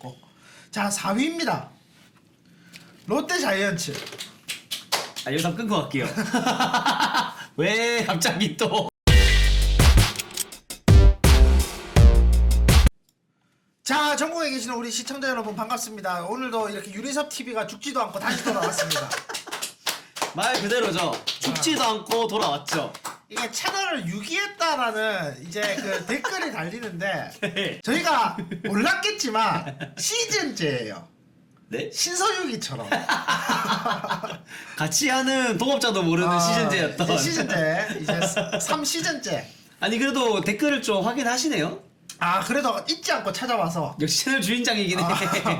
있고 자 4위입니다 롯데 자이언츠 아 여기서 끊고 갈게요. 왜 갑자기 또? 자 전국에 계시는 우리 시청자 여러분 반갑습니다 오늘도 이렇게 유리섭 TV가 죽지도 않고 다시 돌아왔습니다 말 그대로죠. 죽지도 않고 돌아왔죠. 이게 채널을 유기했다라는 이제 그 댓글이 달리는데 네. 저희가 몰랐겠지만 시즌제예요 네? 신서유기처럼 같이 하는 동업자도 모르는 아, 시즌제였던. 이제 시즌제 이제 3 시즌제 아니 그래도 댓글을 좀 확인하시네요. 아 그래도 잊지 않고 찾아와서 역시 채널 주인장이긴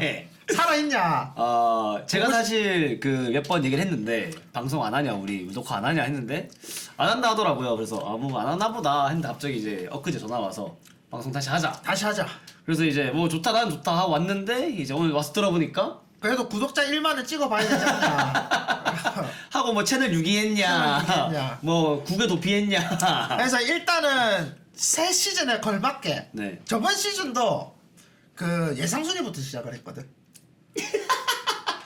해. 살아있냐 어, 제가 사실 그 몇 번 얘기를 했는데 방송 안 하냐 우리 녹화 안 하냐 했는데 안 한다 하더라고요. 그래서 아뭐 안 하나 보다 했는데 갑자기 이제 엊그제 전화 와서 방송 다시 하자. 다시 하자 그래서 이제 뭐 좋다 난 좋다 하고 왔는데 이제 오늘 와서 들어보니까 그래도 구독자 1만을 찍어봐야 되지 않냐 하고 뭐 채널 유기했냐, 채널 유기했냐. 뭐 국외 도피했냐. 그래서 일단은 새 시즌에 걸맞게 네. 저번 시즌도 그 예상 순위부터 시작을 했거든.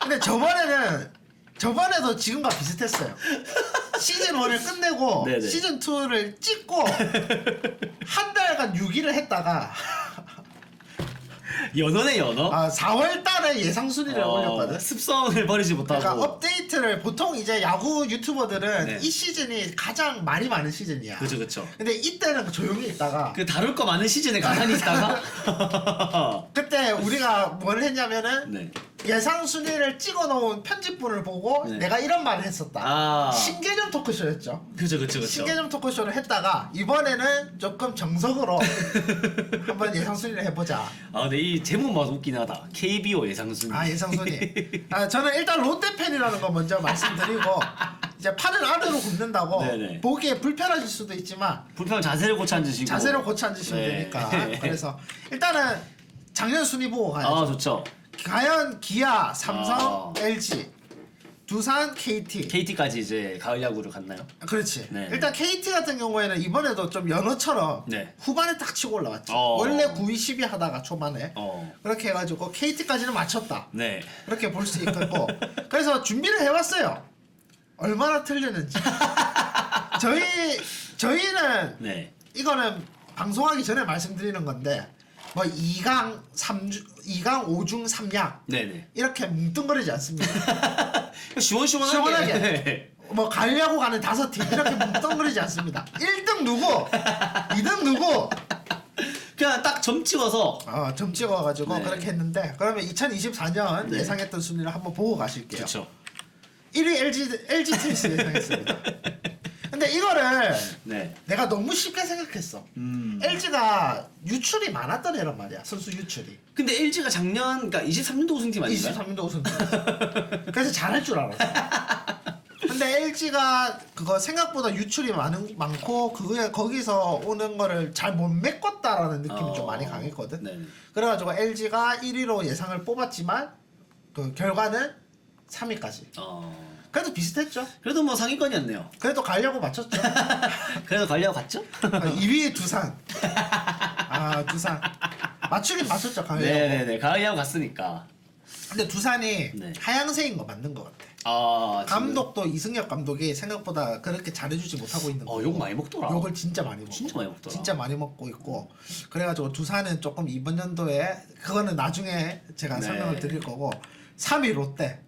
근데 저번에는 저번에도 지금과 비슷했어요. 시즌 1을 끝내고 네네. 시즌 2를 찍고 한 달간 6위를 했다가 연어네 연어. 아, 4월 달에 예상 순위를 어, 올렸거든. 습성을 버리지 못하고. 그러니까 업데이트를 보통 이제 야구 유튜버들은 네. 이 시즌이 가장 말이 많은 시즌이야. 그죠 그죠. 근데 이때는 조용히 있다가 그 다룰 거 많은 시즌에 가만히 있다가. 뭘 했냐면은 네. 예상 순위를 찍어 놓은 편집본을 보고 네. 내가 이런 말을 했었다. 아. 신개념 토크쇼였죠. 그죠 그죠 그죠. 신개념 토크쇼를 했다가 이번에는 조금 정석으로 한번 예상 순위를 해보자. 아 근데 이 제목만 웃긴 하다. KBO 예상순위. 아 예상 순위. 아 저는 일단 롯데 팬이라는 거 먼저 말씀드리고 이제 팔을 안으로 굽는다고 네네. 보기에 불편하실 수도 있지만 불편 자세를 고쳐 앉으시고. 자세로 고쳐 앉으시면 네. 되니까 그래서 일단은 작년 순위 보고 가야죠. 아 좋죠. 과연 기아, 삼성, 아. LG, 두산, KT. KT까지 이제 가을 야구를 갔나요? 그렇지. 네. 일단 KT 같은 경우에는 이번에도 좀 연어처럼 네. 후반에 딱 치고 올라왔죠. 어. 원래 9위, 10위 하다가 초반에 어. 그렇게 해가지고 KT까지는 맞췄다. 네. 그렇게 볼 수 있고 그래서 준비를 해왔어요. 얼마나 틀렸는지. 저희 저희는 네. 이거는 방송하기 전에 말씀드리는 건데 뭐 2강 3주 2강 5중 3약 네네. 이렇게 뭉뚱그리지 않습니다. 시원시원하게. 시원하게. 뭐 가려고 가는 다섯 팀 이렇게 뭉뚱그리지 않습니다. 1등 누구? 2등 누구? 그냥 딱 점 찍어서. 어, 점 찍어 가지고 네. 그렇게 했는데 그러면 2024년 네. 예상했던 순위를 한번 보고 가실게요. 그렇죠. 1위 LG LG 트윈스 예상했습니다. 근데 이거를 네. 내가 너무 쉽게 생각했어. 음. LG가 유출이 많았던 애란 말이야. 선수 유출이. 근데 LG가 작년 그러니까 23년도 우승팀 아닌가요? 23년도 우승. 그래서 잘할 줄 알았어. 근데 LG가 그거 생각보다 유출이 많은 많고 그게 거기서 오는 거를 잘 못 메꿨다라는 느낌이 어. 좀 많이 강했거든. 네. 그래가지고 LG가 1위로 예상을 뽑았지만 그 결과는 3위까지. 어. 그래도 비슷했죠. 그래도 뭐 상위권이었네요. 그래도 가려고 맞췄죠. 그래서 관리하고 갔죠? 2위 두산. 아 두산. 맞추긴 맞췄죠 가려고. 네네네. 가을야구 갔으니까. 근데 두산이 네. 하향세인 거 맞는 것 같아. 아. 지금- 감독도 이승엽 감독이 생각보다 그렇게 잘해주지 못하고 있는 어, 거. 욕 많이 먹더라. 욕을 진짜 많이 먹고. 진짜 많이 먹더라. 진짜 많이 먹고 있고. 그래가지고 두산은 조금 이번 연도에 그거는 나중에 제가 네. 설명을 드릴 거고 3위 롯데.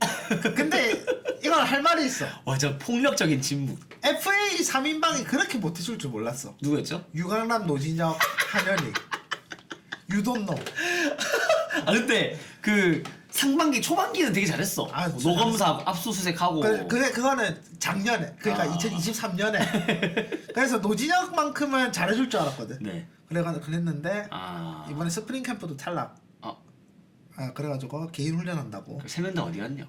근데 이건 할 말이 있어. 완전 폭력적인 침묵. FA 3인방이 그렇게 못해줄 줄 몰랐어. 누구였죠? 유강남, 노진혁, 한현희, 유돈노. 아 근데 그 상반기 초반기는 되게 잘했어. 아, 노검사하고 압수수색하고. 그, 그래 그거는 작년에 그러니까 아. 2023년에 그래서 노진혁만큼은 잘해줄 줄 알았거든. 네. 그래가지고 그랬는데 아. 이번에 스프링 캠프도 탈락. 아, 아, 그래가지고 개인 훈련한다고. 세명 다 어디 갔냐?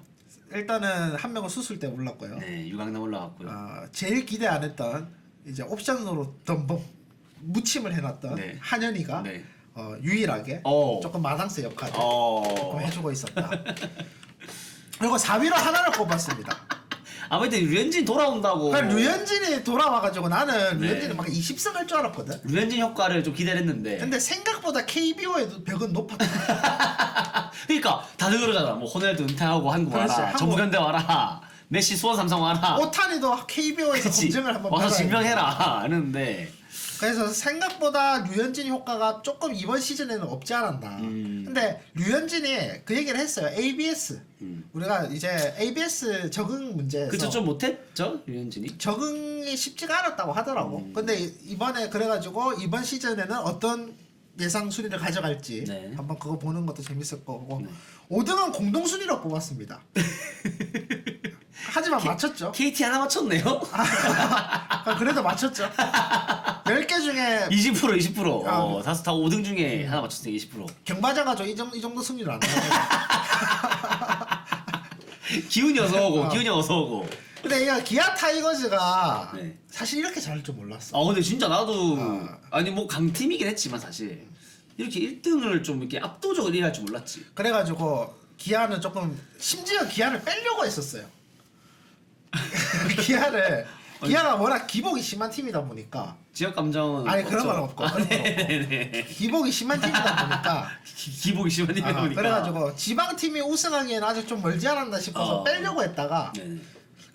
일단은 한 명은 수술 때 올랐고요. 네, 유강남 올라갔고요. 아, 제일 기대 안 했던 이제 옵션으로 덤벙 무침을 해놨던 네. 한현이가 네. 어, 유일하게 어. 조금 마당새 역할을 어. 조금 해주고 있었다. 그리고 4위로 하나를 뽑았습니다. 아무튼 류현진 돌아온다고. 그러니까 류현진이 돌아와가지고 나는 네. 류현진이 막 20승 할 줄 알았거든. 류현진 효과를 좀 기대를 했는데. 근데 생각보다 KBO에도 벽은 높았다. 그러니까 다들 그러잖아. 뭐 호날두 은퇴하고 한국 그렇지, 와라. 한국- 전북현대 와라. 메시 수원 삼성 와라. 오타니도 KBO에서 그치. 검증을 한번 와서 받아야 증명해라. 하는데. 그래서 생각보다 류현진 효과가 조금 이번 시즌에는 없지 않았나. 음. 근데 류현진이 그 얘기를 했어요. ABS. 음. 우리가 이제 ABS 적응 문제에서 그쵸 좀 못했죠 류현진이. 적응이 쉽지가 않았다고 하더라고. 음. 근데 이- 이번에 그래가지고 이번 시즌에는 어떤 예상 순위를 가져갈지 네. 한번 그거 보는 것도 재밌을 거고 네. 5등은 공동 순위로 뽑았습니다. 하지만 맞췄죠. KT 하나 맞췄네요. 아, 그래도 맞췄죠. 10개 중에 20% 20%. 아, 어, 다섯 타 5등 중에 하나 맞췄어요 20%. 경마장 가죠. 이 정도, 이 정도 승률 안 나와요. 기운이 어서 오고 어. 기운이 어서 오고. 근데 이 기아 타이거즈가 네. 사실 이렇게 잘할 줄 몰랐어. 아 근데 진짜 나도 아. 아니 뭐 강팀이긴 했지만 사실 이렇게 1등을 좀 이렇게 압도적으로 이할 줄 몰랐지. 그래가지고 기아는 조금 심지어 기아를 빼려고 했었어요. 기아를 기아가 워낙 기복이 심한 팀이다 보니까 지역 감정은 아니 그런 건 없죠. 없고 아, 그런 건 없고 네네네. 기복이 심한 팀이다 보니까 기- 기복이 심한 팀이다 아, 보니까. 그래가지고 지방 팀이 우승하기에는 아직 좀 멀지 않았나 싶어서 어. 빼려고 했다가 네네.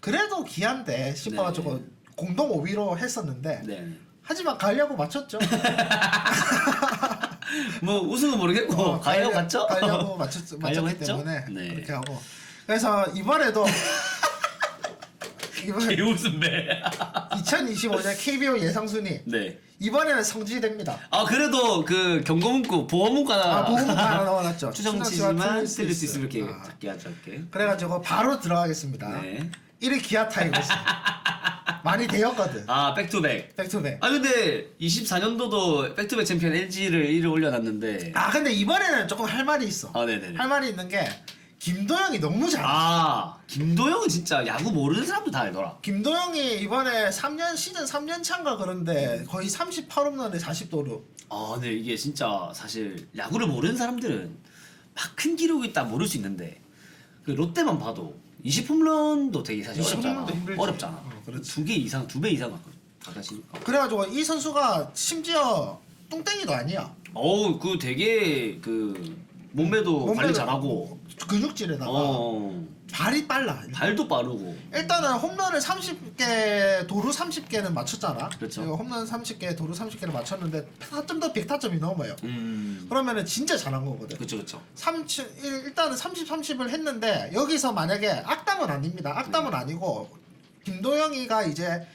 그래도 기아인데 싶어 가지고 네. 공동 5위로 했었는데 네. 하지만 가려고 맞췄죠. 뭐 우승은 모르겠고 어, 가려고 가려- 갔죠? 가려고 맞췄, 가려고 맞췄기 했죠? 때문에 네. 그렇게 하고 그래서 이번에도 이번 개웃음배. 2025년 KBO 예상 순위 네. 이번에는 성지됩니다. 아 그래도 그 경고 문구 보험문구 하나 아 보험가 하나 넣어놨죠. 추정치지만 틀릴 수 있으면 이렇게 아, 작게 하죠. 그래가지고 바로 들어가겠습니다. 네. 1위 기아 타이거스 많이 되었거든. 아 백투백. 백투백. 아 근데 24년도도 백투백 챔피언 LG를 1위 올려놨는데. 아 근데 이번에는 조금 할 말이 있어. 아 네네네. 할 말이 있는 게 김도영이 너무 잘해. 아 김도영은 진짜 야구 모르는 사람도 다 알더라. 김도영이 이번에 3년 시즌 3년 차인가 그런데 거의 38홈런에 40도루. 아 근데 이게 진짜 사실 야구를 모르는 사람들은 막 큰 기록이 있다 모를 수 있는데 그 롯데만 봐도 20홈런도 되게 사실 20 어렵잖아. 홈런도 힘들지. 어렵잖아. 어, 그렇지. 두 개 이상, 두 배 이상 다 가시니까. 그래가지고 이 선수가 심지어 뚱땡이도 아니야. 어우 그 되게 그 몸매도 관리 몸매도 잘하고. 근육질에다가 어 발이 빨라. 발도 빠르고. 일단은 홈런을 30개, 도루 30개는 맞췄잖아. 그렇죠. 이거 홈런 30개, 도루 30개를 맞췄는데 타점도 100타점이 넘어요. 음. 그러면은 진짜 잘한 거거든. 그쵸 그쵸. 30, 일- 일단은 30, 30을 했는데 여기서 만약에 악담은 아닙니다. 악담은 음. 아니고 김도영이가 이제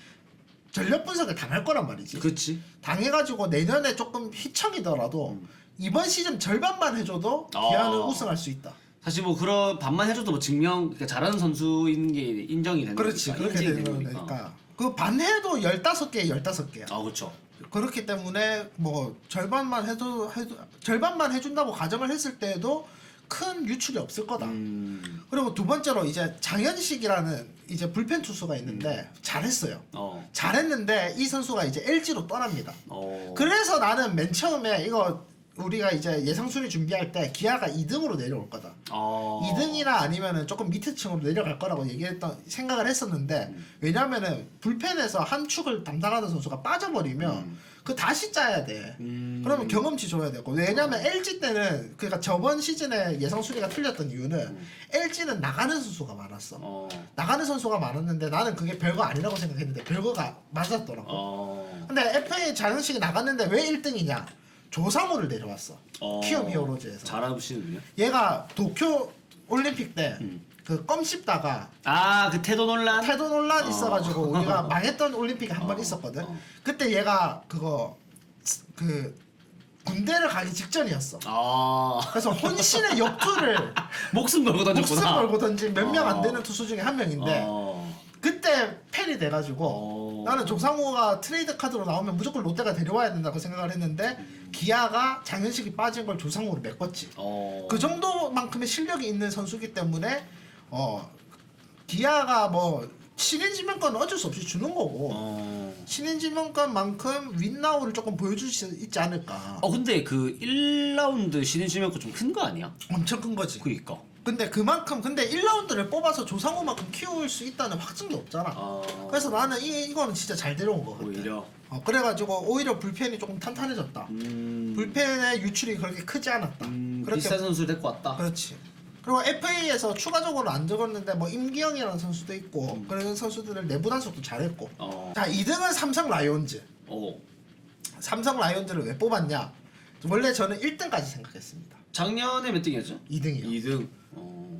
전력 분석을 당할 거란 말이지. 그치. 당해가지고 내년에 조금 휘청이더라도 이번 시즌 절반만 해줘도 아. 기아는 우승할 수 있다. 사실 뭐 그런 반만 해줘도 뭐 증명 그러니까 잘하는 선수인 게 인정이 되는 그렇지 거니까, 그렇게 인증이 되는 거니까. 그 반 해도 15개 15개야 아 그렇죠. 그렇기 때문에 뭐 절반만 해도 해도 절반만 해준다고 가정을 했을 때에도 큰 유출이 없을 거다 음. 그리고 두 번째로 이제 장현식이라는 이제 불펜 투수가 있는데 음. 잘했어요 어. 잘했는데 이 선수가 이제 LG로 떠납니다 어. 그래서 나는 맨 처음에 이거 우리가 이제 예상 순위 준비할 때 기아가 2등으로 내려올 거다 어. 2등이나 아니면은 조금 밑에 층으로 내려갈 거라고 얘기했던 생각을 했었는데 음. 왜냐면은 불펜에서 한 축을 담당하는 선수가 빠져버리면 음. 그 다시 짜야 돼. 음. 그러면 경험치 줘야 되고 왜냐면 LG 때는 그러니까 저번 시즌에 예상 순위가 틀렸던 이유는 LG는 나가는 선수가 많았어. 어. 나가는 선수가 많았는데 나는 그게 별거 아니라고 생각했는데 별거가 맞았더라고. 어. 근데 FA 자연식이 나갔는데 왜 1등이냐? 조상우를 내려왔어. 어. 키움 히어로즈에서. 잘하시는군요. 얘가 도쿄 올림픽 때 음. 그껌 씹다가 아, 그 태도 논란? 태도 논란 어. 있어가지고 우리가 망했던 올림픽이 한 번 어, 있었거든. 어. 그때 얘가 그거 그 군대를 가기 직전이었어. 아. 그래서 혼신의 역투를 목숨 걸고 던졌구나. 목숨 걸고 던진 몇 명 안 어. 되는 투수 중에 한 명인데 어. 그때 팬이 돼가지고 어. 나는 조상우가 트레이드 카드로 나오면 무조건 롯데가 데려와야 된다고 생각을 했는데 기아가 장현식이 빠진 걸 조상우로 메꿨지. 어. 그 정도만큼의 실력이 있는 선수기 때문에 어 기아가 뭐 신인 지명권 어쩔 수 없이 주는 거고 어. 신인 지명권만큼 윈나우를 조금 보여줄 수 있지 않을까 어, 근데 그 1라운드 신인 지명권 좀 큰 거 아니야? 엄청 큰 거지 그니까. 근데 그만큼 근데 1라운드를 뽑아서 조상우만큼 키울 수 있다는 확증도 없잖아. 어, 그래서 나는 이 이거는 진짜 잘 데려온 거 같아. 오히려 어, 그래가지고 오히려 불펜이 조금 탄탄해졌다. 음, 불펜의 유출이 그렇게 크지 않았다. 음, 그렇게 비싼 선수 데리고 왔다. 그렇지. 그리고 FA에서 추가적으로 안 적었는데 뭐 임기영이라는 선수도 있고 음. 그런 선수들을 내부 단속도 잘했고. 어, 자 2등은 삼성 라이온즈. 어. 삼성 라이온즈를 왜 뽑았냐? 원래 저는 1등까지 생각했습니다. 작년에 몇 등이었죠? 2등이요. 2등.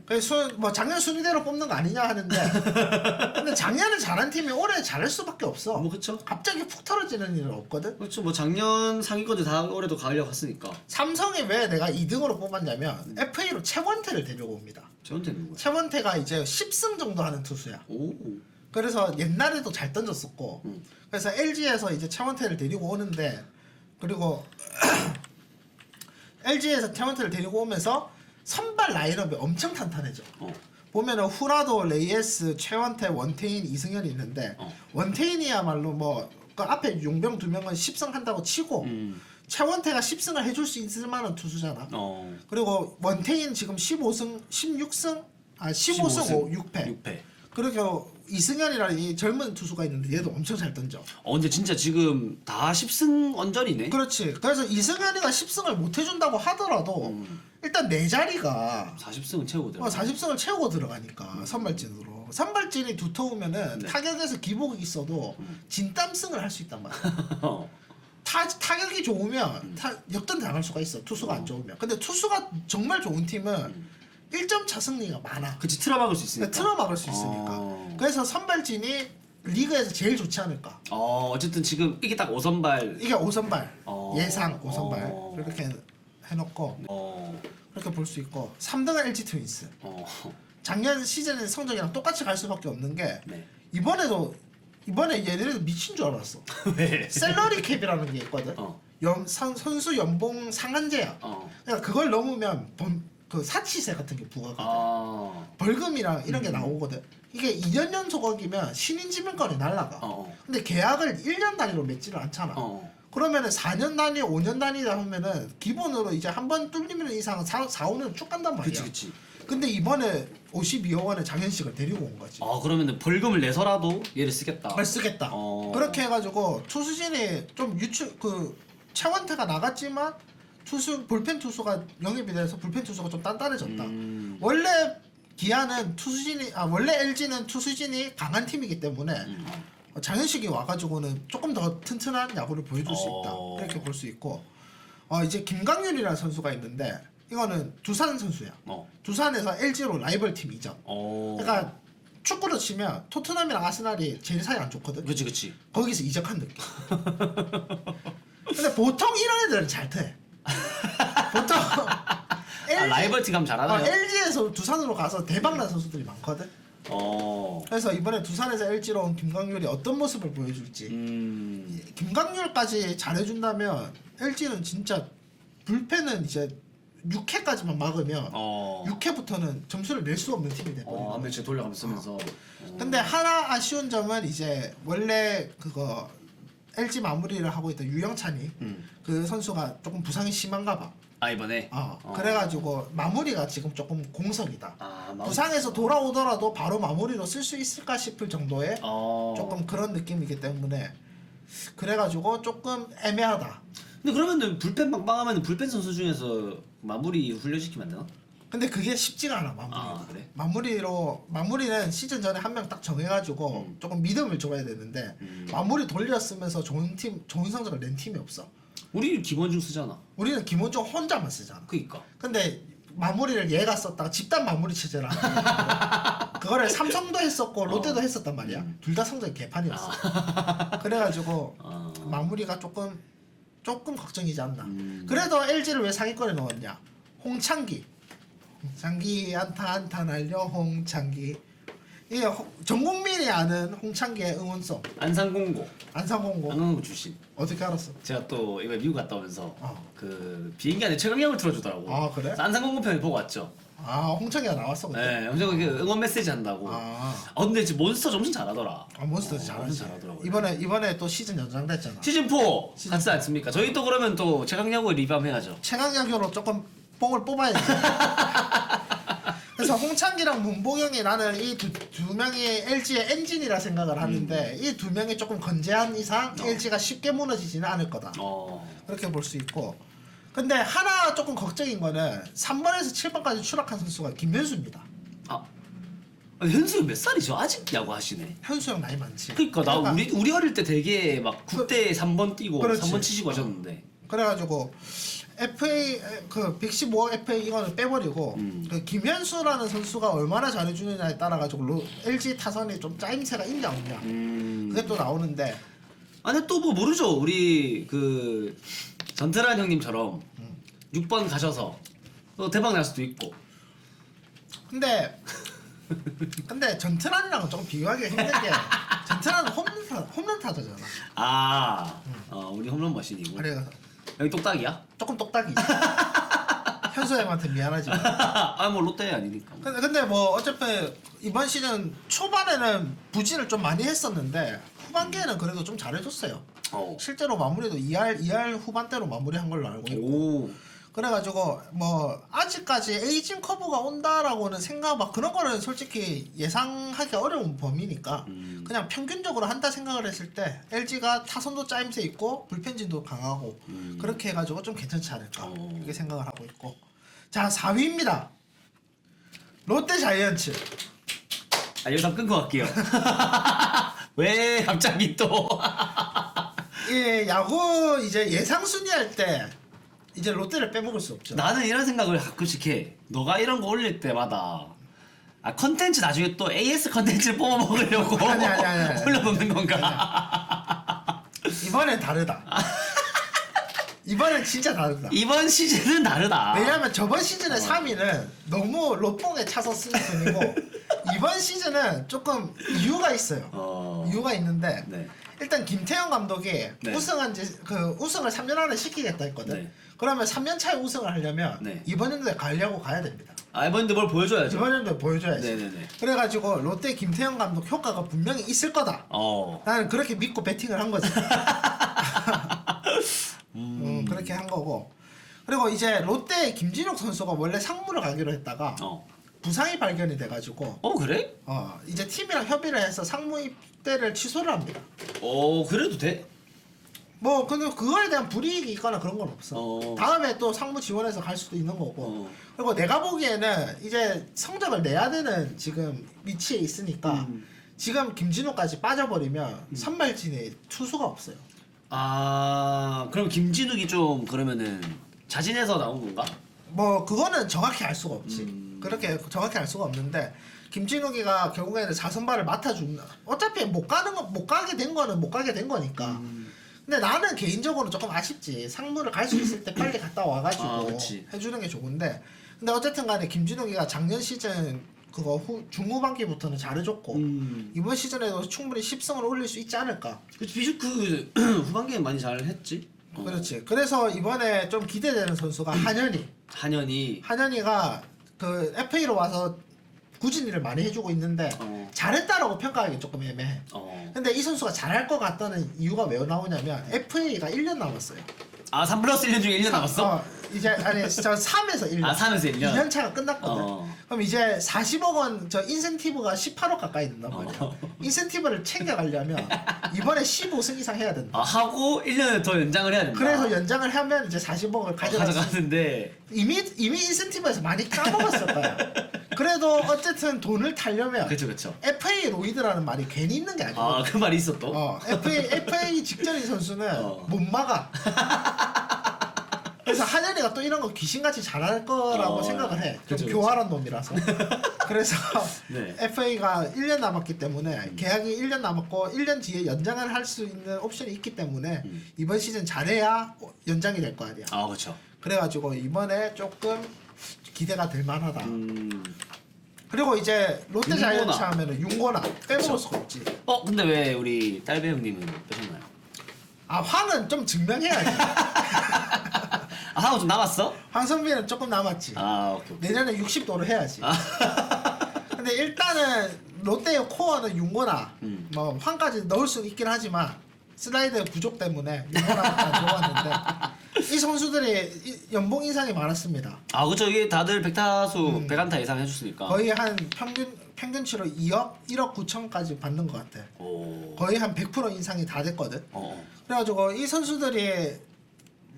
어. 그래서 순- 뭐 작년 순위대로 뽑는 거 아니냐 하는데 근데 작년에 잘한 팀이 올해 잘할 수밖에 없어. 뭐 그쵸? 갑자기 푹 떨어지는 일은 없거든. 그렇죠. 뭐 작년 상위권들 다 올해도 가을려 갔으니까. 삼성이 왜 내가 2등으로 뽑았냐면 FA로 최원태를 데리고 옵니다. 저한테 누구야? 최원태가 이제 10승 정도 하는 투수야. 오. 그래서 옛날에도 잘 던졌었고 음. 그래서 LG에서 이제 최원태를 데리고 오는데 그리고 LG에서 최원태를 데리고 오면서 선발 라인업이 엄청 탄탄해져. 어. 보면은 후라도, 레이에스, 최원태, 원태인, 이승현이 있는데 어. 원태인이야말로 뭐그 앞에 용병 두 명은 10승 한다고 치고 음. 최원태가 10승을 해줄 수 있을 만한 투수잖아. 어. 그리고 원태인 지금 15승, 16승, 아 15승 5, 6패. 6패. 그리고 이승현이라는 이 젊은 투수가 있는데 얘도 엄청 잘 던져. 어 근데 진짜 지금 다 10승 언저리네. 그렇지. 그래서 이승현이가 10승을 못 해준다고 하더라도 음. 일단 내 자리가 40승은 채우고 들어. 어, 40승을 채우고 들어가니까 선발진으로. 선발진이 두터우면은 네. 타격에서 기복이 있어도 음. 진땀승을 할 수 있단 말이야. 어. 타, 타격이 좋으면 음. 타, 역전 당할 수가 있어. 투수가 안 좋으면. 근데 투수가 정말 좋은 팀은 음. 1점 차 승리가 많아. 그치 틀어 막을 수 있으니까. 틀어 막을 수 있으니까. 어. 그래서 선발진이 리그에서 제일 좋지 않을까. 어 어쨌든 지금 이게 딱 5선발. 이게 5선발 어. 예상 5선발 어. 이렇게 해놓고 어. 그렇게 볼 수 있고 3등은 LG 트윈스 어. 작년 시즌 성적이랑 똑같이 갈 수밖에 없는 게 네. 이번에도 이번에 얘네들 미친 줄 알았어 왜? 샐러리 캡이라는 게 있거든 어. 연, 선, 선수 연봉 상한제야 어. 그러니까 그걸 넘으면 범, 그 사치세 같은 게 부과가 돼 아. 벌금이랑 이런 게 음. 나오거든 이게 2년 연속억이면 신인 지명권이 날라가 어. 근데 계약을 1년 단위로 맺지를 않잖아 어. 그러면은 4년 단위, 5년 단위다 하면은 기본으로 이제 한 번 뚫리면 이상 4, 4, 5년 쭉 간단 말이야. 그치 그치. 근데 이번에 52억 원의 장현식을 데리고 온 거지. 아 그러면은 벌금을 내서라도 얘를 쓰겠다. 그걸 쓰겠다. 어. 그렇게 해가지고 투수진이 좀 유출 그 최원태가 나갔지만 투수 불펜 투수가 영입이 돼서 불펜 투수가 좀 단단해졌다. 음. 원래 기아는 투수진이 아 원래 LG는 투수진이 강한 팀이기 때문에 음. 어, 장현식이 와가지고는 조금 더 튼튼한 야구를 보여줄 수 있다 어. 이렇게 볼 수 있고 어, 이제 김강률이라는 선수가 있는데 이거는 두산 선수야 어. 두산에서 LG로 라이벌 팀 이적 어. 그러니까 축구로 치면 토트넘이랑 아스날이 제일 사이 안 좋거든 그치 그치. 거기서 이적한 느낌 근데 보통 이런 애들은 잘돼 보통 아, 라이벌 팀 가면 어, 잘하나요? LG에서 두산으로 가서 대박난 선수들이 많거든 어. 그래서 이번에 두산에서 LG로 온 김강률이 어떤 모습을 보여줄지 음. 김강률까지 잘해준다면 LG는 진짜 불펜은 이제 6회까지만 막으면 어. 6회부터는 점수를 낼 수 없는 팀이 어, 돼버려. 한 명씩 돌려가면서 쓰면서. 근데 하나 아쉬운 점은 이제 원래 그거 LG 마무리를 하고 있던 유영찬이 음. 그 선수가 조금 부상이 심한가 봐. 아 이번에. 어, 어. 그래가지고 마무리가 지금 조금 공석이다. 아 마- 부상에서 돌아오더라도 바로 마무리로 쓸 수 있을까 싶을 정도의 어. 조금 그런 느낌이기 때문에 그래가지고 조금 애매하다. 근데 그러면은 불펜 빵빵하면 불펜 선수 중에서 마무리 훈련시키면 안 되나? 근데 그게 쉽지가 않아 마무리. 아, 그래? 마무리로 마무리는 시즌 전에 한 명 딱 정해가지고 음. 조금 믿음을 줘야 되는데 음. 마무리 돌렸으면서 좋은 팀 좋은 성적을 낸 팀이 없어. 우리 기본중 쓰잖아. 우리는 기본적으로 혼자만 쓰잖아. 그니까. 근데 마무리를 얘가 썼다가 집단 마무리 체제라. 그거를 삼성도 했었고 롯데도 어. 했었단 말이야. 음. 둘다 성적이 개판이었어. 그래가지고 아. 마무리가 조금 조금 걱정이지 않나. 음. 그래도 LG를 왜 상위권에 넣었냐? 홍창기. 홍창기 안타 안타 날려 홍창기. 이게 홍- 전 국민이 아는 홍창기의 응원송. 안산공고. 안상공고 안산공고 출신. 어떻게 알았어? 제가 또 이번에 미국 갔다 오면서 어. 그 비행기 안에 최강력을 틀어주더라고. 아, 그래? 그래서 안산공고 편을 보고 왔죠. 아 홍창기가 나왔어 그때. 네, 엄청 그 응원 메시지 한다고. 아, 아, 근데 지금 몬스터 점수 잘하더라. 아 몬스터 어, 잘하지. 엄청 잘하더라고요. 이번에 이번에 또 시즌 연장됐잖아. 시즌 4 같지 않습니까? 저희 또 그러면 또 최강야구 한번 해야죠. 최강야교로 조금 뽕을 뽑아야지. 그래서 홍창기랑 문보경이 나는 이두두 명이 LG의 엔진이라 생각을 하는데 이 두 명이 조금 건재한 이상 어. LG가 쉽게 무너지지는 않을 거다. 어. 그렇게 볼 수 있고. 근데 하나 조금 걱정인 거는 3번에서 7번까지 추락한 선수가 김현수입니다. 아. 아니, 현수 몇 살이죠? 아직 야구 하시네. 현수 형 나이 많지. 그러니까 나 우리 우리 어릴 때 되게 막 국대 3번 뛰고 그렇지. 3번 치시고 하셨는데. 그래가지고 FA 그 115 FA 이거는 빼버리고 음. 그 김현수라는 선수가 얼마나 잘해주느냐에 따라 가지고 로- LG 타선이 좀 짜임새가 있냐 없냐 음. 그게 또 나오는데 아니 또 뭐 모르죠. 우리 그 전태란 형님처럼 6번 가셔서 또 대박 날 수도 있고. 근데 근데 전트란이랑은 조금 비교하기 가 힘든 게 전트란은 홈런 타, 홈런 타자잖아. 아, 어, 우리 홈런 머신이고. 그래서 여기 똑딱이야? 조금 똑딱이. 현수 형한테 미안하지만. 아, 뭐 롯데 아니니까. 근데, 근데 뭐 어차피 이번 시즌 초반에는 부진을 좀 많이 했었는데 후반기에는 그래도 좀 잘해줬어요. 어. 실제로 마무리도 2할 2할 후반대로 마무리한 걸로 알고 있고. 오. 그래가지고 뭐 아직까지 에이징 커브가 온다라고는 생각 막 그런 거는 솔직히 예상하기 어려운 범위니까 음. 그냥 평균적으로 한다 생각을 했을 때 LG가 타선도 짜임새 있고 불펜진도 강하고 음. 그렇게 해가지고 좀 괜찮지 않을까 어. 이렇게 생각을 하고 있고 자 4위입니다 롯데 자이언츠 아, 여기서 끊고 갈게요. 왜 갑자기 또? 이 야구 이제 예상 순위 할 때 이제 롯데를 빼먹을 수 없죠 나는 이런 생각을 가끔씩 해. 너가 이런 거 올릴 때마다 아 컨텐츠 나중에 또 AS 컨텐츠를 뽑아 먹으려고 아니, 아니, 아니, 아니. 올려놓는 건가? 이번엔 다르다 이번엔 진짜 다르다 이번 시즌은 다르다. 왜냐면 저번 시즌의 3위는 너무 롯봉에 차서 쓴 순이고 이번 시즌은 조금 이유가 있어요. 어. 이유가 있는데 네. 일단 김태형 감독이 네. 우승한 지 그 우승을 3년 안에 시키겠다 했거든. 네. 그러면 3년 차에 우승을 하려면 네. 이번 연도에 가려고 가야 됩니다. 아 이번에 뭘 보여줘야죠. 이번 연도에 보여줘야지. 네네네. 그래가지고 롯데 김태형 감독 효과가 분명히 있을 거다. 어. 나는 그렇게 믿고 베팅을 한 거지. 음, 그렇게 한 거고. 그리고 이제 롯데 김진욱 선수가 원래 상무를 가기로 했다가 어. 부상이 발견이 돼가지고 어 그래? 어 이제 팀이랑 협의를 해서 상무 입대를 취소를 합니다. 어 그래도 돼? 뭐 근데 그거에 대한 불이익이 있거나 그런 건 없어. 어. 다음에 또 상무 지원해서 갈 수도 있는 거고. 어. 그리고 내가 보기에는 이제 성적을 내야 되는 지금 위치에 있으니까 음. 지금 김진우까지 빠져버리면 선발진에 투수가 없어요. 아 그럼 김진욱이 좀 그러면은 자진해서 나온 건가? 뭐 그거는 정확히 알 수가 없지. 음. 그렇게 정확히 알 수가 없는데 김진욱이가 결국에는 자선발을 맡아준. 어차피 못 가는 거못 가게 된 거는 못 가게 된 거니까. 음. 근데 나는 개인적으로 조금 아쉽지. 상무를 갈 수 있을 때 빨리 갔다 와가지고 아, 그치. 해주는 게 좋은데. 근데 어쨌든 간에 김진욱이가 작년 시즌 그거 후, 중후반기부터는 잘해줬고 음. 이번 시즌에도 충분히 10승을 올릴 수 있지 않을까. 그치 비주크 후반기에 많이 잘 했지. 어. 그렇지. 그래서 이번에 좀 기대되는 선수가 한현희. 한현이 한현희가 그 FA로 와서 굳은 일을 많이 해주고 있는데 어. 잘했다라고 평가하기 조금 애매해. 어. 근데 이 선수가 잘할 것 같다는 이유가 왜 나오냐면 FA가 1년 남았어요. 아 3 플러스 1년 중에 1년 남았어? 어, 이제 아니 저 3에서 1년. 아, 3에서 1 년? 2년 차가 끝났거든. 어. 그럼 이제 40억 원 저 인센티브가 18억 가까이 된단 말이야. 어. 인센티브를 챙겨가려면 이번에 15승 이상 해야 된다. 아 하고 1년을 더 연장을 해야 된다. 그래서 연장을 하면 이제 40억을 어, 가져갈 수 가져가는데 이미 이미 인센티브에서 많이 까먹었을 거야. 그래도 어쨌든 돈을 타려면 그쵸 그쵸. FA 로이드라는 말이 괜히 있는 게 아니고. 아 그 말이 있어 또? 어, FA FA 직전인 선수는 어. 못 막아. 그래서 한현이가 또 이런 거 귀신같이 잘할 거라고 어, 생각을 해. 좀 그쵸, 그쵸. 교활한 놈이라서. 그래서 네. FA가 1년 남았기 때문에 음. 계약이 1년 남았고 1년 뒤에 연장을 할 수 있는 옵션이 있기 때문에 음. 이번 시즌 잘해야 연장이 될 거 아니야. 아 그쵸. 그래가지고 이번에 조금 기대가 될 만하다. 음. 그리고 이제 롯데 윤고나. 자이언츠 하면은 윤고나 빼먹을. 수가 없지. 어 근데 왜 우리 딸배 형님은 빼셨나요? 아 황은 좀 증명해야지. 아 하고 좀 남았어? 황선빈은 조금 남았지. 아 오케이 오케이. 내년에 60도를 해야지. 아. 근데 일단은 롯데의 코어는 윤고나 음. 뭐 황까지 넣을 수는 있긴 하지만 슬라이드 부족 때문에 유보라가 좋았는데 이 선수들이 이- 연봉 인상이 많았습니다. 아 그렇죠 이게 다들 백타수 백안타 예상 해줬으니까. 음. 거의 한 평균 평균치로 2억 1억 9천까지 받는 것 같아. 오. 거의 한 100% 인상이 다 됐거든. 어. 그래가지고 이 선수들이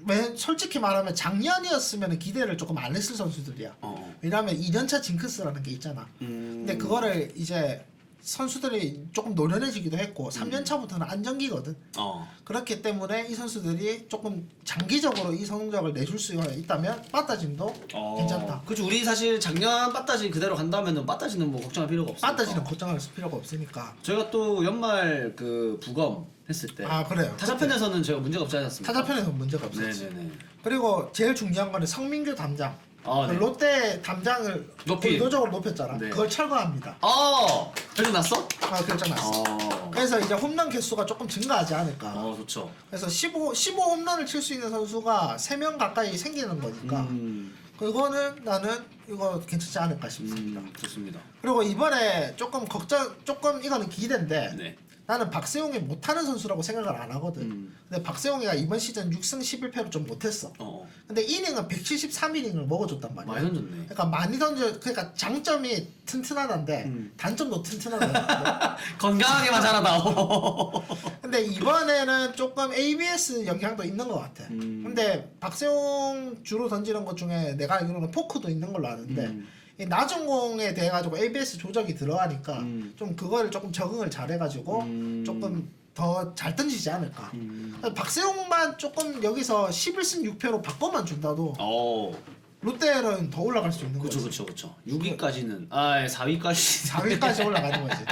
왜 솔직히 말하면 작년이었으면 기대를 조금 안 했을 선수들이야. 어. 왜냐하면 2년차 징크스라는 게 있잖아. 음. 근데 그거를 이제 선수들이 조금 노련해지기도 했고 3년 차부터는 안정기거든. 어. 그렇기 때문에 이 선수들이 조금 장기적으로 이 성적을 내줄 수가 있다면 빠따짐도 어. 괜찮다. 그렇죠. 우리 사실 작년 빠따지 그대로 간다면은 빠따지는 뭐 걱정할 필요가 없어. 빠따지는 걱정할 필요가 없으니까. 저희가 또 연말 그 부검 했을 때 아 그래요. 타자편에서는 제가 문제가 없지 않았습니까? 타자편에서 문제가 없었지. 네네네. 그리고 제일 중요한 거는 성민규 담장. 아, 네. 롯데 담장을 높이. 의도적으로 높였잖아. 네. 그걸 철거합니다. 어. 결정 났어? 아 결정났어. 어. 그래서 이제 홈런 개수가 조금 증가하지 않을까. 어 좋죠. 그래서 15 15 홈런을 칠 수 있는 선수가 3명 가까이 생기는 거니까 음. 그거는 나는 이거 괜찮지 않을까 싶습니다. 음 좋습니다. 그리고 이번에 조금 걱정 조금 이거는 기대인데 네. 나는 박세용이 못하는 선수라고 생각을 안 하거든. 음. 근데 박세용이가 이번 시즌 6승 11패로 좀 못했어. 어. 근데 이닝은 173이닝을 먹어줬단 말이야. 많이 던졌네. 그러니까 많이 던져 그러니까 장점이 튼튼하다는데 음. 단점도 튼튼하다. 건강하게만 자라다오. 근데 이번에는 조금 ABS 영향도 있는 것 같아. 음. 근데 박세용 주로 던지는 것 중에 내가 알기로는 포크도 있는 걸로 아는데 음. 이 낮은 공에 대해 가지고 ABS 조작이 들어가니까 음. 좀 그거를 조금 적응을 잘해가지고 음. 조금 더 잘 던지지 않을까. 음. 박세용만 조금 여기서 11승 6패로 바꿔만 준다도 어. 롯데는 더 올라갈 수 있는 그렇죠, 거지. 그렇죠, 그렇죠. 6위까지는 아, 4위까지. 4위까지 올라가는 거지.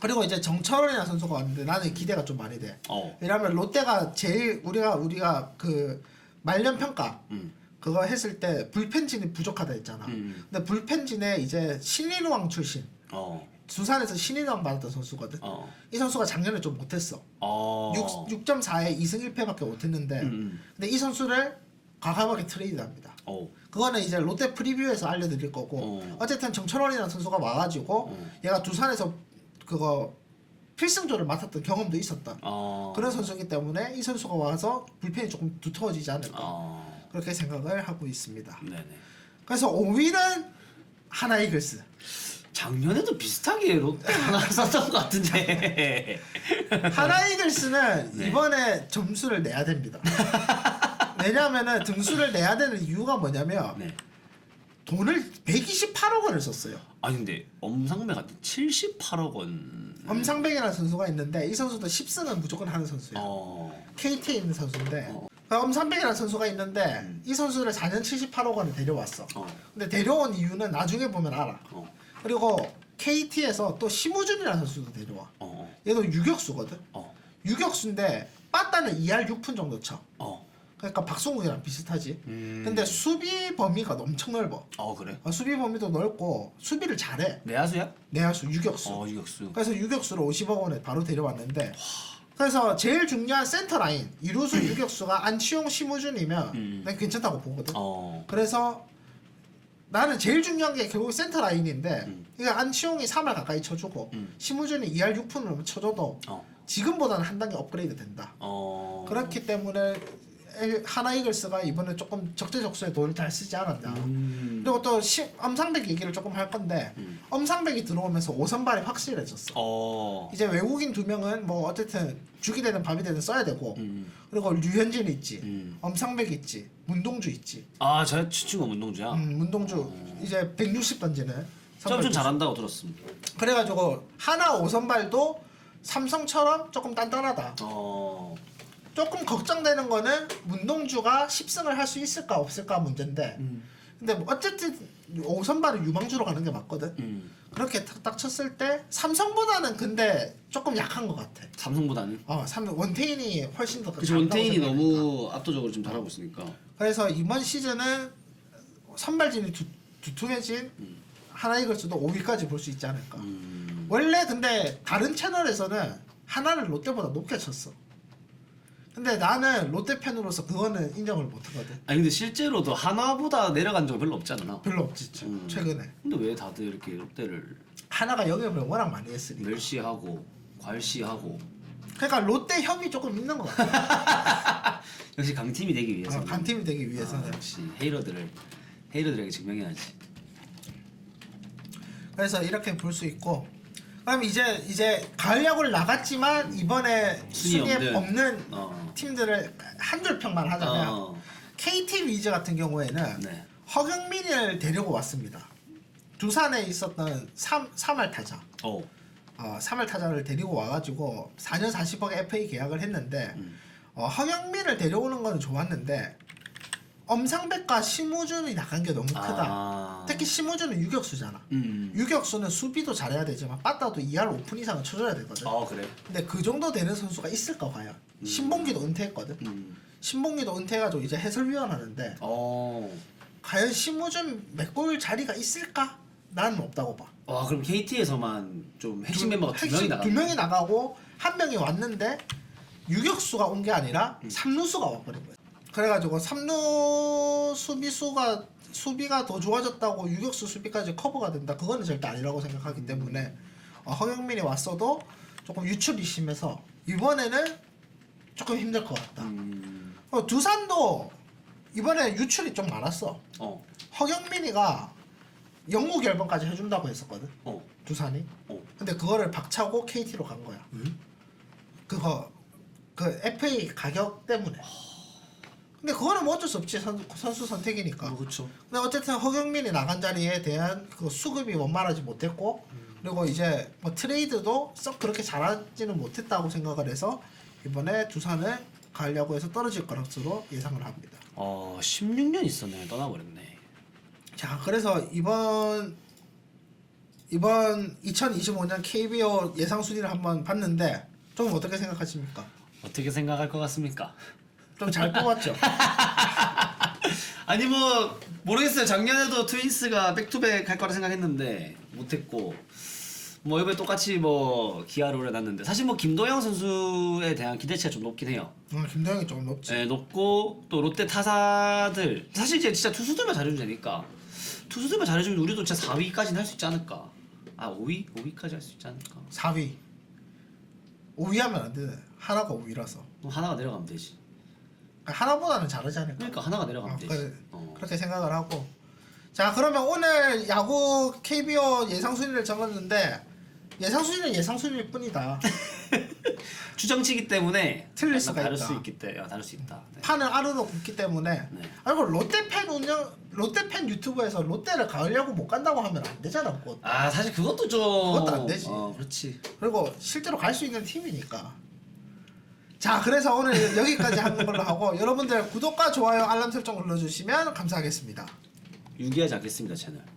그리고 이제 정철원이라는 선수가 왔는데 나는 기대가 좀 많이 돼. 어. 왜냐면 롯데가 제일 우리가 우리가 그 말년 평가 음. 그거 했을 때 불펜진이 부족하다 했잖아. 음. 근데 불펜진에 이제 신인왕 출신 어. 두산에서 신인왕 받았던 선수거든. 어. 이 선수가 작년에 좀 못했어. 어. 6, 6.4에 2승 1패밖에 못했는데 음. 근데 이 선수를 과감하게 트레이드합니다. 어. 그거는 이제 롯데 프리뷰에서 알려드릴 거고 어. 어. 쨌든 정철원이라는 선수가 와가지고 어. 얘가 두산에서 그거 필승조를 맡았던 경험도 있었다. 어. 그런 선수이기 때문에 이 선수가 와서 불펜이 조금 두터워지지 않을까 어. 그렇게 생각을 하고 있습니다. 네네. 그래서 5위는 하나 이글스. 작년에도 비슷하게 롯데 하나 썼던 것 같은데. 하나 이글스는 네. 이번에 점수를 내야 됩니다. 왜냐하면은 등수를 내야 되는 이유가 뭐냐면 네. 돈을 128억 원을 썼어요. 아니 근데 엄상배가 78억 원. 엄상백이라는 선수가 있는데 이 선수도 10승은 무조건 하는 선수예요. 어. KT에 있는 선수인데 어. 그 엄상백이라는 선수가 있는데 음. 이 선수를 4년 78억 원에 데려왔어. 어. 근데 데려온 이유는 나중에 보면 알아. 어. 그리고 KT에서 또 심우준이라는 선수도 데려와. 어. 얘도 유격수거든. 어. 유격수인데 빠따는 2할 6푼 정도 쳐. 어. 그러니까 박성욱이랑 비슷하지. 음. 근데 수비 범위가 엄청 넓어. 어 그래? 어, 수비 범위도 넓고 수비를 잘해. 내야수야? 내야수 유격수. 어 유격수. 그래서 유격수를 50억 원에 바로 데려왔는데 그래서 제일 중요한 센터 라인 이루수 유격수가 안치홍 심우준이면 음. 난 괜찮다고 보거든. 어. 그래서 나는 제일 중요한 게 결국 센터 라인인데 음. 그러니까 안치홍이 3할 가까이 쳐주고 음. 심우준이 2할 6푼을 쳐줘도 어. 지금보다는 한 단계 업그레이드 된다. 어. 그렇기 때문에 엘- 하나 이글스가 이번에 조금 적재적소에 돈을 잘 쓰지 않았나. 음. 그리고 또 시, 엄상백 얘기를 조금 할 건데 음. 엄상백이 들어오면서 오선발이 확실해졌어. 어. 이제 외국인 두 명은 뭐 어쨌든 죽이 되든 밥이 되든 써야 되고 음. 그리고 류현진 있지, 음. 엄상백 있지, 문동주 있지. 아, 제 친구가 문동주야. 음, 문동주 어. 이제 160 던지는. 투수. 잘한다고 들었습니다. 그래가지고 하나 오선발도 삼성처럼 조금 단단하다. 어. 조금 걱정되는 거는 문동주가 10승을 할 수 있을까 없을까 문제인데 음. 근데 뭐 어쨌든 오선발은 유망주로 가는 게 맞거든 음. 그렇게 딱, 딱 쳤을 때 삼성보다는 근데 조금 약한 것 같아 삼성보다는. 어 삼, 원태인이 훨씬 더 그치 잘한다고 원태인이 생각하니까. 너무 압도적으로 좀 잘하고 있으니까. 그래서 이번 시즌은 선발진이 두, 두툼해진 음. 하나 이글스도 5위까지 볼 수 있지 않을까 음. 원래 근데 다른 채널에서는 하나를 롯데보다 높게 쳤어 근데 나는 롯데 팬으로서 그거는 인정을 못 하거든 아니 근데 실제로도 하나보다 내려간 적 별로 않나? 별로 없지 음. 최근에 근데 왜 다들 이렇게 롯데를 하나가 영입을 워낙 많이 했으니까 멸시하고 괄시하고 그러니까 롯데 협이 조금 있는 것 같아. 역시 강팀이 되기 위해서. 어, 강팀이 되기 위해서는. 아, 역시 헤이러들을 헤이러들에게 증명해야지. 그래서 이렇게 볼 수 있고. 그럼 이제 이제 가을 야구를 나갔지만 이번에 순위 순위에 없는. 없는 어. 팀들을 한 줄 평만 하자면 어. KT 위즈 같은 경우에는 네. 허경민을 데리고 왔습니다. 두산에 있었던 3, 3할 타자. 어. 어, 3할 타자를 데리고 와가지고 4년 40억의 FA 계약을 했는데 음. 어, 허경민을 데려오는 건 좋았는데 엄상백과 심우준이 나간 게 너무 크다. 아. 특히 심우준은 유격수잖아. 음. 유격수는 수비도 잘해야 되지만 빠따도 2할 오픈 이상은 쳐줘야 되거든. 어 그래. 근데 그 정도 되는 선수가 있을까 과연? 신봉기도 은퇴했거든. 음. 신봉기도 은퇴해가지고 이제 해설위원 하는데 어. 과연 심우준 메꿀 자리가 있을까? 나는 없다고 봐. 와 그럼 KT에서만 좀 핵심 멤버가 두 핵심 명이 나가. 두 명이 나가고 한 명이 왔는데 유격수가 온 게 아니라 음. 삼루수가 와버린 거야. 그래가지고 삼루 수비수가 수비가 더 좋아졌다고 유격수 수비까지 커버가 된다. 그거는 절대 아니라고 생각하기 때문에 어, 허경민이 왔어도 조금 유출이 심해서 이번에는 조금 힘들 것 같다. 음. 어, 두산도 이번에 유출이 좀 많았어. 어. 허경민이가 영구 결번까지 해준다고 했었거든. 어. 두산이. 어. 근데 그거를 박차고 KT로 간 거야. 그거 그 FA 가격 때문에. 근데 그거는 뭐 어쩔 수 없지 선, 선수 선택이니까. 뭐 그렇죠. 근데 어쨌든 허경민이 나간 자리에 대한 그 수급이 원만하지 못했고 그리고 이제 뭐 트레이드도 썩 그렇게 잘하지는 못했다고 생각을 해서 이번에 두산을 가을 야구에서 떨어질 것으로 예상을 합니다. 어 16년 있었네 떠나버렸네. 자, 그래서 이번 이번 2025년 KBO 예상 순위를 한번 봤는데 좀 어떻게 생각하십니까? 어떻게 생각할 것 같습니까? 좀 잘 뽑았죠. 아니 뭐 모르겠어요. 작년에도 트윈스가 백투백 할 거라 생각했는데 못했고 뭐 이번에 똑같이 뭐 기아를 올려놨는데 사실 뭐 김도영 선수에 대한 기대치가 좀 높긴 해요. 어, 김도영이 좀 높지. 네, 높고 또 롯데 타사들 사실 이제 진짜 투수들만 잘해주면 되니까 투수들만 잘해주면 우리도 진짜 4위까지는 할 수 있지 않을까? 아 5위? 5위까지 할 수 있지 않을까? 4위. 5위 하면 안 돼. 하나가 5위라서. 그럼 하나가 내려가면 되지. 하나보다는 잘하지 않을까? 그러니까 하나가 내려가면 어, 되지. 그래. 어. 그렇게 생각을 하고. 자, 그러면 오늘 야구 KBO 예상 순위를 적었는데 예상 순위는 예상 순위일 뿐이다. 추정치기 때문에 틀릴 약간 수가 다를 있다. 수 있기 때문에 다를 수 있다. 네. 판을 아르르 굽기 때문에 네. 아이고 롯데 팬 운영 롯데 팬 유튜브에서 롯데를 가을 야구 못 간다고 하면 안 되잖아 그거. 아 사실 그것도 좀 그것도 안 되지. 어 그렇지. 그리고 실제로 갈 수 있는 팀이니까 자 그래서 오늘 여기까지 하는 걸로 하고 여러분들 구독과 좋아요 알람 설정 눌러주시면 감사하겠습니다 유기하지 않겠습니다 채널.